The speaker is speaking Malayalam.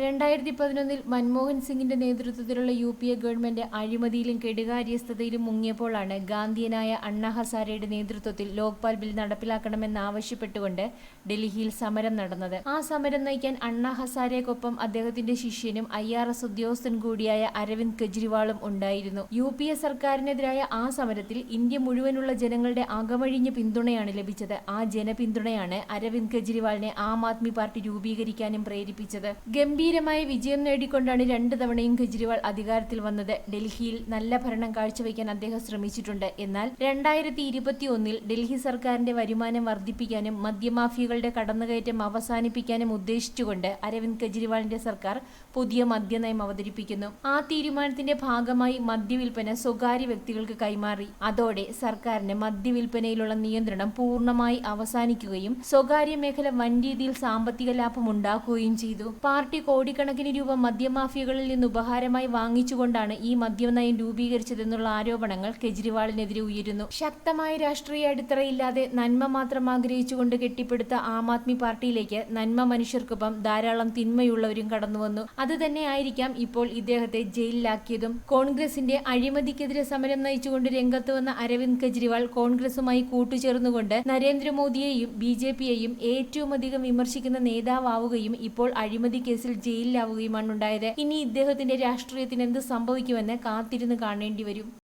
രണ്ടായിരത്തി പതിനൊന്നിൽ മൻമോഹൻ സിംഗിന്റെ നേതൃത്വത്തിലുള്ള യു പി എ ഗവൺമെന്റ് അഴിമതിയിലും കെടുകാര്യസ്ഥതയിലും മുങ്ങിയപ്പോഴാണ് ഗാന്ധിയനായ അണ്ണാ ഹസാരയുടെ നേതൃത്വത്തിൽ ലോക്പാൽ ബിൽ നടപ്പിലാക്കണമെന്നാവശ്യപ്പെട്ടുകൊണ്ട് ഡൽഹിയിൽ സമരം നടന്നത്. ആ സമരം നയിക്കാൻ അണ്ണാ ഹസാരയ്ക്കൊപ്പം അദ്ദേഹത്തിന്റെ ശിഷ്യനും ഐ ആർ എസ് ഉദ്യോഗസ്ഥൻ കൂടിയായ അരവിന്ദ് കെജ്രിവാളും ഉണ്ടായിരുന്നു. യു പി എ സർക്കാരിനെതിരായ ആ സമരത്തിൽ ഇന്ത്യ മുഴുവനുള്ള ജനങ്ങളുടെ അകമഴിഞ്ഞ പിന്തുണയാണ് ലഭിച്ചത്. ആ ജനപിന്തുണയാണ് അരവിന്ദ് കെജ്രിവാളിനെ ആം ആദ്മി പാർട്ടി രൂപീകരിക്കാനും പ്രേരിപ്പിച്ചത്. ഗംഭീരമായ വിജയം നേടിക്കൊണ്ടാണ് രണ്ടു തവണയും കെജ്രിവാൾ അധികാരത്തിൽ വന്നത്. ഡൽഹിയിൽ നല്ല ഭരണം കാഴ്ചവെക്കാൻ അദ്ദേഹം ശ്രമിച്ചിട്ടുണ്ട്. എന്നാൽ രണ്ടായിരത്തി ഇരുപത്തി ഒന്നിൽ ഡൽഹി സർക്കാരിന്റെ വരുമാനം വർദ്ധിപ്പിക്കാനും മദ്യമാഫിയകളുടെ കടന്നുകയറ്റം അവസാനിപ്പിക്കാനും ഉദ്ദേശിച്ചുകൊണ്ട് അരവിന്ദ് കെജ്രിവാളിന്റെ സർക്കാർ പുതിയ മദ്യനയം അവതരിപ്പിക്കുന്നു. ആ തീരുമാനത്തിന്റെ ഭാഗമായി മദ്യവിൽപ്പന സ്വകാര്യ വ്യക്തികൾക്ക് കൈമാറി. അതോടെ സർക്കാരിന് മദ്യവിൽപ്പനയിലുള്ള നിയന്ത്രണം പൂർണമായി അവസാനിക്കുകയും സ്വകാര്യ മേഖല വൻ രീതിയിൽ സാമ്പത്തിക ലാഭം ഉണ്ടാക്കുകയും ചെയ്തു. പാർട്ടി കോടിക്കണക്കിന് രൂപ മദ്യമാഫിയകളിൽ നിന്ന് ഉപഹാരമായി വാങ്ങിച്ചുകൊണ്ടാണ് ഈ മദ്യനയം രൂപീകരിച്ചതെന്നുള്ള ആരോപണങ്ങൾ കെജ്രിവാളിനെതിരെ ഉയരുന്നു. ശക്തമായ രാഷ്ട്രീയ അടിത്തറയില്ലാതെ നന്മ മാത്രം ആഗ്രഹിച്ചുകൊണ്ട് കെട്ടിപ്പടുത്ത ആം ആദ്മി പാർട്ടിയിലേക്ക് നന്മ മനുഷ്യർക്കൊപ്പം ധാരാളം തിന്മയുള്ളവരും കടന്നുവന്നു. അത് തന്നെയായിരിക്കാം ഇപ്പോൾ ഇദ്ദേഹത്തെ ജയിലിലാക്കിയതും. കോൺഗ്രസിന്റെ അഴിമതിക്കെതിരെ സമരം നയിച്ചുകൊണ്ട് രംഗത്ത് വന്ന അരവിന്ദ് കെജ്രിവാൾ കോൺഗ്രസുമായി കൂട്ടുചേർന്നുകൊണ്ട് നരേന്ദ്രമോദിയെയും ബി ജെ പിയെയും ഏറ്റവും അധികം വിമർശിക്കുന്ന നേതാവാവുകയും ഇപ്പോൾ അഴിമതി കേസിൽ ജയിലിലാവുകയുമാണ് ഉണ്ടായത്. ഇനി ഇദ്ദേഹത്തിന്റെ രാഷ്ട്രീയത്തിന് എന്ത് സംഭവിക്കുമെന്ന് കാത്തിരുന്ന് കാണേണ്ടി വരും.